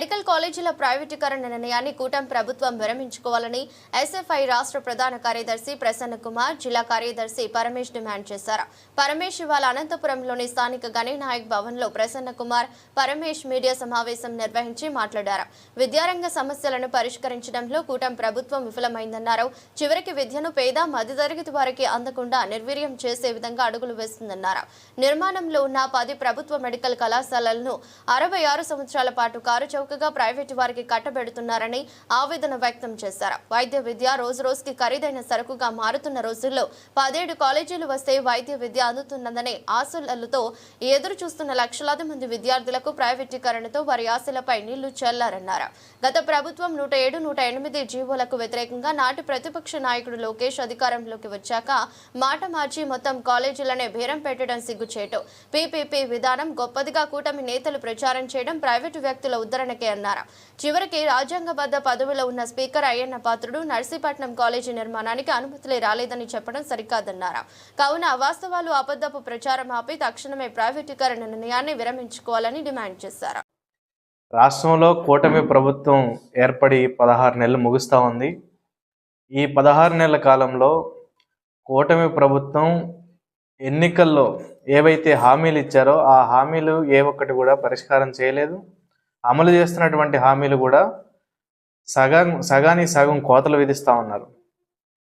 Medical కాలేజీల ప్రైవేటీకరణ నిర్ణయాన్ని కూటమి ప్రభుత్వం విరమించుకోవాలని ఎస్ఎఫ్ఐ రాష్ట్ర ప్రధాన కార్యదర్శి ప్రసన్న కుమార్ జిల్లా కార్యదర్శి పరమేష్ డిమాండ్ చేశారు. పరమేష్ ఇవాళ అనంతపురంలోని స్థానిక గణినాయక్ భవన్లో ప్రసన్న కుమార్ పరమేష్ మీడియా సమావేశం నిర్వహించి మాట్లాడారు. విద్యారంగ సమస్యలను పరిష్కరించడంలో కూటమి ప్రభుత్వం విఫలమైందన్నారు. చివరికి విద్యను పేద మధ్యతరగతి వారికి అందకుండా నిర్వీర్యం చేసే విధంగా అడుగులు వేస్తుందన్నారు. నిర్మాణంలో ఉన్న పది ప్రభుత్వ మెడికల్ కళాశాలలను అరవై ఆరు సంవత్సరాల పాటు కారు చౌకగా ప్రైవేటు వారికి కట్టబెడుతున్నారని ఆవేదన వ్యక్తం చేశారు. వైద్య విద్య రోజు రోజుకి ఖరీదైన సరుకుగా మారుతున్న రోజుల్లో పదేడు కాలేజీలు వస్తే వైద్య విద్య అందుతున్నదనే ఆశలతో ఎదురు చూస్తున్న లక్షలాది మంది విద్యార్థులకు ప్రైవేటీకరణతో వారి ఆశలపై నీళ్ళు చల్లారన్నారు. గత ప్రభుత్వం నూట ఏడు నూట ఎనిమిది జీవోలకు వ్యతిరేకంగా నాటి ప్రతిపక్ష నాయకుడు లోకేష్ అధికారంలోకి వచ్చాక మాట మార్చి మొత్తం కాలేజీలనే బేరం పెట్టడం సిగ్గుచేటు. పీపీపీ విధానం గొప్పదిగా కూటమి నేతలు ప్రచారం చేయడం ప్రైవేటు వ్యక్తుల ఉద్దరణ అన్నారు. చివరికి రాజ్యాంగబద్ధ పదవిలో ఉన్న స్పీకర్ అయ్యన్న పాత్రుడు నర్సీపట్నం కాలేజీ నిర్మాణానికి అనుమతులే రాలేదని చెప్పడం సరికాదన్నారు. కావున అవాస్తవాలు అబద్ధపు ప్రచారం ఆపి తక్షణమే ప్రైవేటీకరణ నిర్ణయాన్ని విరమించుకోవాలని డిమాండ్ చేశారు. రాష్ట్రంలో కూటమి ప్రభుత్వం ఏర్పడి పదహారు నెలలు ముగుస్తూ ఉంది. ఈ పదహారు నెలల కాలంలో కూటమి ప్రభుత్వం ఎన్నికల్లో ఏవైతే హామీలు ఇచ్చారో ఆ హామీలు ఏ ఒక్కటి కూడా పరిష్కారం చేయలేదు. అమలు చేస్తున్నటువంటి హామీలు కూడా సగం సగానికి సగం కోతలు విధిస్తూ ఉన్నారు.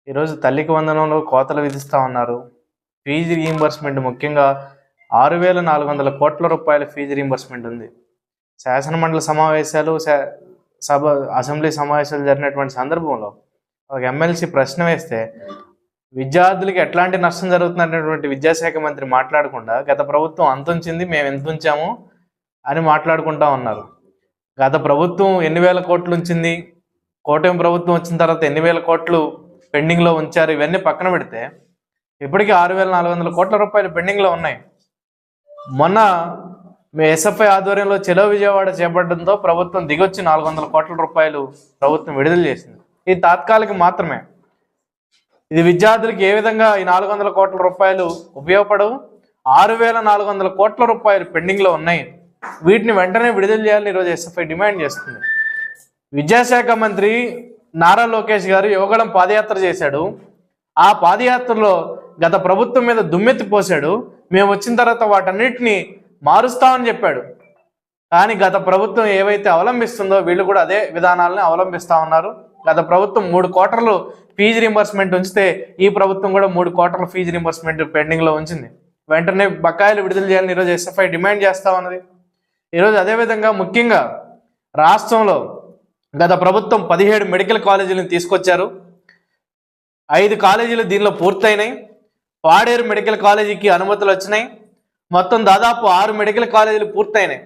ఈరోజు తల్లికి వందనంలో కోతలు విధిస్తూ ఉన్నారు. ఫీజు రీయింబర్స్మెంట్ ముఖ్యంగా ఆరు వేల నాలుగు వందల కోట్ల రూపాయల ఫీజు రీయింబర్స్మెంట్ ఉంది. శాసనమండలి సమావేశాలు సభ అసెంబ్లీ సమావేశాలు జరిగినటువంటి సందర్భంలో ఒక ఎమ్మెల్సీ ప్రశ్న వేస్తే విద్యార్థులకి ఎట్లాంటి నష్టం జరుగుతున్నటువంటి విద్యాశాఖ మంత్రి మాట్లాడకుండా గత ప్రభుత్వం అంతుంచింది మేము ఎంత ఉంచాము అని మాట్లాడుకుంటా ఉన్నారు. గత ప్రభుత్వం ఎన్ని వేల కోట్లు ఉంచింది? కూటమి ప్రభుత్వం వచ్చిన తర్వాత ఎన్ని వేల కోట్లు పెండింగ్లో ఉంచారు? ఇవన్నీ పక్కన పెడితే ఇప్పటికీ ఆరు వేల నాలుగు వందల కోట్ల రూపాయలు పెండింగ్లో ఉన్నాయి. మొన్న మీ ఎస్ఎఫ్ఐ ఆధ్వర్యంలో చెలో విజయవాడ చేపట్టడంతో ప్రభుత్వం దిగొచ్చి నాలుగు వందల కోట్ల రూపాయలు ప్రభుత్వం విడుదల చేసింది. ఇది తాత్కాలిక మాత్రమే. ఇది విద్యార్థులకు ఏ విధంగా ఈ నాలుగు వందల కోట్ల రూపాయలు ఉపయోగపడవు? ఆరు వేల నాలుగు వందల కోట్ల రూపాయలు పెండింగ్లో ఉన్నాయి. వీటిని వెంటనే విడుదల చేయాలని ఈరోజు ఎస్ఎఫ్ఐ డిమాండ్ చేస్తుంది. విద్యాశాఖ మంత్రి నారా లోకేష్ గారు యువగడం పాదయాత్ర చేశాడు. ఆ పాదయాత్రలో గత ప్రభుత్వం మీద దుమ్మెత్తి పోశాడు. మేము వచ్చిన తర్వాత వాటన్నిటిని మారుస్తామని చెప్పాడు. కానీ గత ప్రభుత్వం ఏవైతే అవలంబిస్తుందో వీళ్ళు కూడా అదే విధానాలను అవలంబిస్తా ఉన్నారు. గత ప్రభుత్వం మూడు కోటర్లు ఫీజు రింబర్స్మెంట్ ఉంచితే ఈ ప్రభుత్వం కూడా మూడు కోటర్ల ఫీజు రింబర్స్మెంట్ పెండింగ్లో ఉంచింది. వెంటనే బకాయిలు విడుదల చేయాలని ఈరోజు ఎస్ఎఫ్ఐ డిమాండ్ చేస్తా ఉన్నది. ఈరోజు అదేవిధంగా ముఖ్యంగా రాష్ట్రంలో గత ప్రభుత్వం పదిహేడు మెడికల్ కాలేజీలను తీసుకొచ్చారు. ఐదు కాలేజీలు దీనిలో పూర్తయినాయి. పాడేరు మెడికల్ కాలేజీకి అనుమతులు వచ్చినాయి. మొత్తం దాదాపు ఆరు మెడికల్ కాలేజీలు పూర్తయినాయి.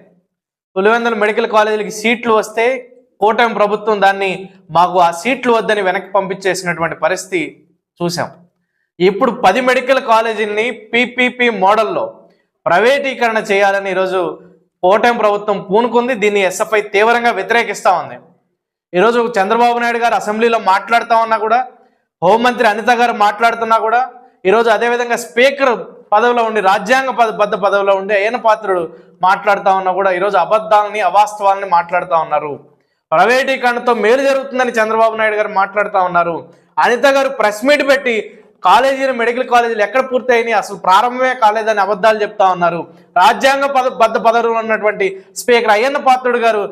పులివెందుల మెడికల్ కాలేజీలకి సీట్లు వస్తే కూటమి ప్రభుత్వం దాన్ని మాకు ఆ సీట్లు వద్దని వెనక్కి పంపించేసినటువంటి పరిస్థితి చూసాం ఇప్పుడు పది మెడికల్ కాలేజీని పీపీపీ మోడల్లో ప్రైవేటీకరణ చేయాలని ఈరోజు కూటమి ప్రభుత్వం పూనుకుంది దీన్ని ఎస్ఎఫ్ఐ తీవ్రంగా వ్యతిరేకిస్తా ఉంది. ఈరోజు చంద్రబాబు నాయుడు గారు అసెంబ్లీలో మాట్లాడుతా ఉన్నా కూడా హోంమంత్రి అనిత గారు మాట్లాడుతున్నా కూడా ఈరోజు అదేవిధంగా స్పీకర్ పదవిలో ఉండి రాజ్యాంగ పద బద్ద పదవిలో ఉండి అయ్యన పాత్రుడు మాట్లాడుతూ ఉన్నా కూడా ఈరోజు అబద్ధాలని అవాస్తవాలని మాట్లాడుతూ ఉన్నారు. ప్రైవేటీకరణతో మేలు జరుగుతుందని చంద్రబాబు నాయుడు గారు మాట్లాడుతూ ఉన్నారు. అనిత గారు ప్రెస్ మీట్ పెట్టి కాలేజీలు మెడికల్ కాలేజీలు ఎక్కడ పూర్తయినాయి? అసలు ప్రారంభమే కాలేదని అబద్ధాలు చెప్తా ఉన్నారు. రాజ్యాంగ పద బద్ద పదవిలో ఉన్నటువంటి స్పీకర్ అయ్యన్న పాత్రుడు గారు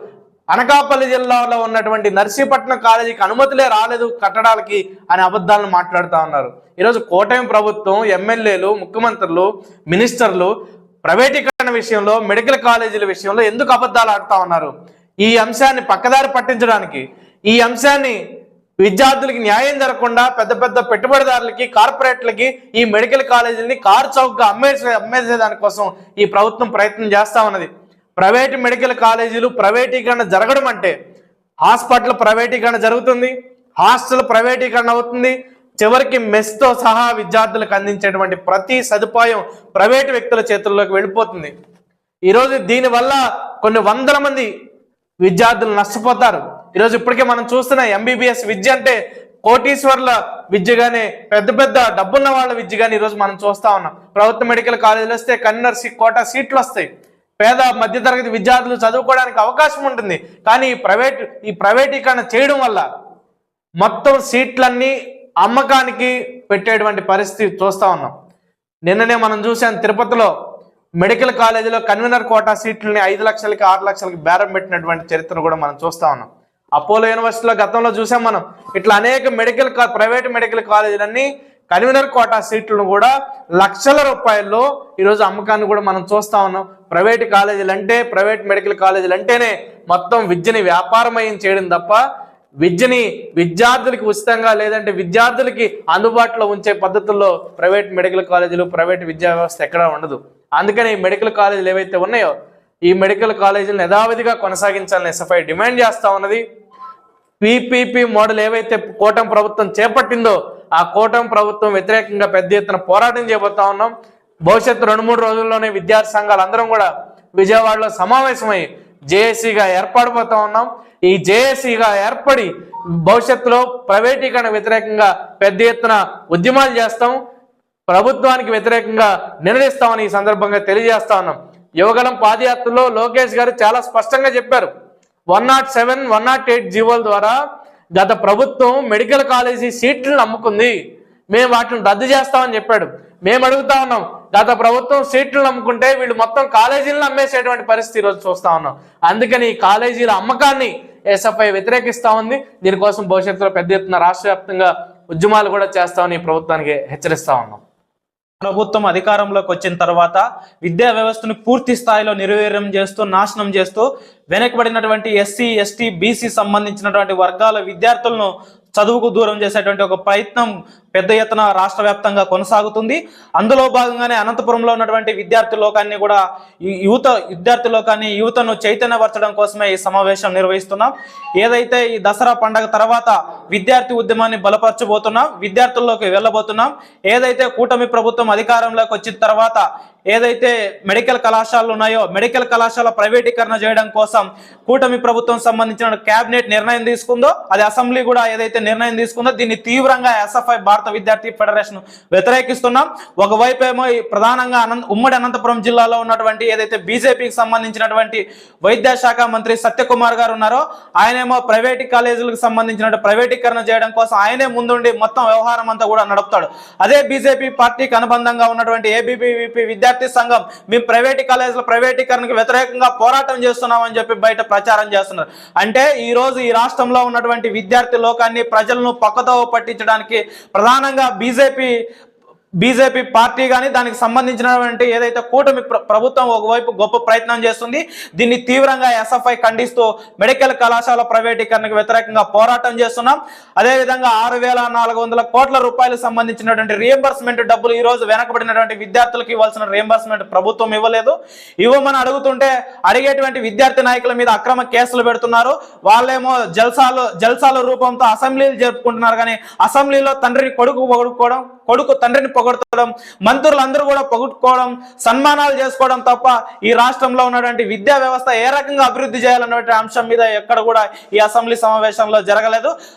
అనకాపల్లి జిల్లాలో ఉన్నటువంటి నర్సీపట్నం కాలేజీకి అనుమతులే రాలేదు కట్టడాలకి అనే అబద్ధాలను మాట్లాడుతూ ఉన్నారు. ఈరోజు కోటమి ప్రభుత్వం ఎమ్మెల్యేలు ముఖ్యమంత్రులు మినిస్టర్లు ప్రైవేటీకరణ విషయంలో మెడికల్ కాలేజీల విషయంలో ఎందుకు అబద్ధాలు ఆడుతా ఉన్నారు? ఈ అంశాన్ని పక్కదారి పట్టించడానికి ఈ అంశాన్ని విద్యార్థులకి న్యాయం జరగకుండా పెద్ద పెద్ద పెట్టుబడిదారులకి కార్పొరేట్లకి ఈ మెడికల్ కాలేజీలని కారు చౌకగా అమ్మేసే అమ్మేసే దానికోసం ఈ ప్రభుత్వం ప్రయత్నం చేస్తా ఉన్నది. ప్రైవేట్ మెడికల్ కాలేజీలు ప్రైవేటీకరణ జరగడం అంటే హాస్పిటల్ ప్రైవేటీకరణ జరుగుతుంది హాస్టల్ ప్రైవేటీకరణ అవుతుంది. చివరికి మెస్తో సహా విద్యార్థులకు అందించేటువంటి ప్రతి సదుపాయం ప్రైవేటు వ్యక్తుల చేతుల్లోకి వెళ్ళిపోతుంది. ఈరోజు దీనివల్ల కొన్ని వందల మంది విద్యార్థులు నష్టపోతారు. ఈరోజు ఇప్పటికే మనం చూస్తున్న ఎంబీబీఎస్ విద్య అంటే కోటీశ్వర్ల విద్య కానీ పెద్ద పెద్ద డబ్బున్న వాళ్ళ విద్య కానీ ఈరోజు మనం చూస్తా ఉన్నాం. ప్రభుత్వ మెడికల్ కాలేజీలు వస్తే కన్నర్ కోట సీట్లు వస్తాయి. పేద మధ్యతరగతి విద్యార్థులు చదువుకోవడానికి అవకాశం ఉంటుంది. కానీ ఈ ప్రైవేట్ ఈ ప్రైవేటీకరణ చేయడం వల్ల మొత్తం సీట్లన్నీ అమ్మకానికి పెట్టేటువంటి పరిస్థితి చూస్తా ఉన్నాం. నిన్ననే మనం చూసాం తిరుపతిలో మెడికల్ కాలేజీలో కన్వీనర్ కోటా సీట్లని ఐదు లక్షలకి ఆరు లక్షలకి బేరం పెట్టినటువంటి చరిత్ర కూడా మనం చూస్తా ఉన్నాం. అపోలో యూనివర్సిటీలో గతంలో చూసాం మనం. ఇట్లా అనేక మెడికల్ ప్రైవేట్ మెడికల్ కాలేజీలన్నీ కన్వీనర్ కోటా సీట్లను కూడా లక్షల రూపాయల్లో ఈరోజు అమ్మకాన్ని కూడా మనం చూస్తా ఉన్నాం. ప్రైవేట్ కాలేజీలు అంటే ప్రైవేట్ మెడికల్ కాలేజీలు అంటేనే మొత్తం విద్యని వ్యాపారమయం చేయడం తప్ప విద్యని విద్యార్థులకి ఉచితంగా లేదంటే విద్యార్థులకి అందుబాటులో ఉంచే పద్ధతుల్లో ప్రైవేట్ మెడికల్ కాలేజీలు ప్రైవేట్ విద్యా వ్యవస్థ ఎక్కడా ఉండదు. అందుకని మెడికల్ కాలేజీలు ఏవైతే ఉన్నాయో ఈ మెడికల్ కాలేజీలను యథావిధిగా కొనసాగించాలని ఎస్ఎఫ్ఐ డిమాండ్ చేస్తా ఉన్నది. పీపీపీ మోడల్ ఏవైతే కూటమి ప్రభుత్వం చేపట్టిందో ఆ కూటమి ప్రభుత్వం వ్యతిరేకంగా పెద్ద ఎత్తున పోరాటం చేయబోతా ఉన్నాం. భవిష్యత్తు రెండు మూడు రోజుల్లోనే విద్యార్థి సంఘాలు అందరం కూడా విజయవాడలో సమావేశమై జేఏసీగా ఏర్పడిపోతా ఉన్నాం. ఈ జేఏసీగా ఏర్పడి భవిష్యత్తులో ప్రైవేటీకరణ వ్యతిరేకంగా పెద్ద ఎత్తున ఉద్యమాలు చేస్తాం. ప్రభుత్వానికి వ్యతిరేకంగా నిర్ణయిస్తామని ఈ సందర్భంగా తెలియజేస్తా ఉన్నాం. యువగలం పాదయాత్రలో లోకేష్ గారు చాలా స్పష్టంగా చెప్పారు. One nought seven one nought eight జీవోల ద్వారా గత ప్రభుత్వం మెడికల్ కాలేజీ సీట్లను అమ్ముకుంది. మేము వాటిని రద్దు చేస్తామని చెప్పాడు. మేము అడుగుతా ఉన్నాం గత ప్రభుత్వం సీట్లను అమ్ముకుంటే వీళ్ళు మొత్తం కాలేజీలను అమ్మేసేటువంటి పరిస్థితి ఈరోజు చూస్తా ఉన్నాం. అందుకని ఈ కాలేజీల అమ్మకాన్ని ఎస్ఎఫ్ఐ వ్యతిరేకిస్తా ఉంది. దీనికోసం భవిష్యత్తులో పెద్ద ఎత్తున రాష్ట్ర వ్యాప్తంగా ఉద్యమాలు కూడా చేస్తామని ఈ ప్రభుత్వానికి హెచ్చరిస్తా ఉన్నాం. ప్రభుత్వం అధికారంలోకి వచ్చిన తర్వాత విద్యా వ్యవస్థను పూర్తి స్థాయిలో నిర్వీర్యం చేస్తూ నాశనం చేస్తూ వెనకబడినటువంటి ఎస్సీ ఎస్టీ బీసీ సంబంధించినటువంటి వర్గాల విద్యార్థులను చదువుకు దూరం చేసేటువంటి ఒక ప్రయత్నం పెద్ద ఎత్తున రాష్ట్ర వ్యాప్తంగా కొనసాగుతుంది. అందులో భాగంగానే అనంతపురంలో ఉన్నటువంటి విద్యార్థి లోకాన్ని కూడా యువత విద్యార్థి లోకాన్ని యువతను చైతన్యపరచడం కోసమే ఈ సమావేశం నిర్వహిస్తున్నాం. ఏదైతే ఈ దసరా పండగ తర్వాత విద్యార్థి ఉద్యమాన్ని బలపరచబోతున్నాం విద్యార్థుల్లోకి వెళ్ళబోతున్నాం ఏదైతే కూటమి ప్రభుత్వం అధికారంలోకి వచ్చిన తర్వాత ఏదైతే మెడికల్ కళాశాలలు ఉన్నాయో మెడికల్ కళాశాల ప్రైవేటీకరణ చేయడం కోసం కూటమి ప్రభుత్వం సంబంధించిన కేబినెట్ నిర్ణయం తీసుకుందో అది అసెంబ్లీ కూడా ఏదైతే నిర్ణయం తీసుకుందో? దీన్ని తీవ్రంగా ఎస్ఎఫ్ఐ భారత విద్యార్థి ఫెడరేషన్ వ్యతిరేకిస్తున్నాం. ఒకవైపు ఏమో ప్రధానంగా అనంత ఉమ్మడి అనంతపురం జిల్లాలో ఉన్నటువంటి ఏదైతే బీజేపీకి సంబంధించినటువంటి వైద్య శాఖ మంత్రి సత్యకుమార్ గారు ఉన్నారో ఆయనేమో ప్రైవేట్ కాలేజీలకు సంబంధించిన ప్రైవేటీకరణ చేయడం కోసం ఆయనే ముందుండి మొత్తం వ్యవహారం అంతా కూడా నడుపుతాడు. అదే బీజేపీ పార్టీకి అనుబంధంగా ఉన్నటువంటి ఏబీపీవీపీ విద్యార్థి సంఘం మేము ప్రైవేట్ కాలేజీల ప్రైవేటీకరణకు వ్యతిరేకంగా పోరాటం చేస్తున్నామని చెప్పి బయట ప్రచారం చేస్తున్నారు. అంటే ఈ రోజు ఈ రాష్ట్రంలో ఉన్నటువంటి విద్యార్థి లోకాన్ని ప్రజలను పక్కతో పట్టించడానికి ప్రధానంగా బీజేపీ బీజేపీ పార్టీ కానీ దానికి సంబంధించినటువంటి ఏదైతే కూటమి ప్ర- ప్రభుత్వం ఒకవైపు గొప్ప ప్రయత్నం చేస్తుంది దీన్ని తీవ్రంగా ఎస్ఎఫ్ఐ ఖండిస్తూ మెడికల్ కళాశాల ప్రైవేటీకరణకు వ్యతిరేకంగా పోరాటం చేస్తున్నాం. అదేవిధంగా ఆరు వేల నాలుగు వందల కోట్ల రూపాయలకు సంబంధించినటువంటి రియంబర్స్మెంట్ డబ్బులు ఈ రోజు వెనకబడినటువంటి విద్యార్థులకు ఇవ్వాల్సిన రియంబర్స్మెంట్ ప్రభుత్వం ఇవ్వలేదు. ఇవ్వమని అడుగుతుంటే అడిగేటువంటి విద్యార్థి నాయకుల మీద అక్రమ కేసులు పెడుతున్నారు. వాళ్ళేమో జల్సాలు జల్సాల రూపంతో అసెంబ్లీలు జరుపుకుంటున్నారు కానీ అసెంబ్లీలో తండ్రిని కొడుకు పొగుడుకోవడం కొడుకు తండ్రిని పొగడతడం మంత్రులందరూ కూడా పొగుడుకోవడం సన్మానాలు చేసుకోవడం తప్ప ఈ రాష్ట్రంలో ఉన్నటువంటి విద్యా వ్యవస్థ ఏ రకంగా అభివృద్ధి చేయాలన్నటువంటి అంశం మీద ఎక్కడ కూడా ఈ అసెంబ్లీ సమావేశంలో జరగలేదు.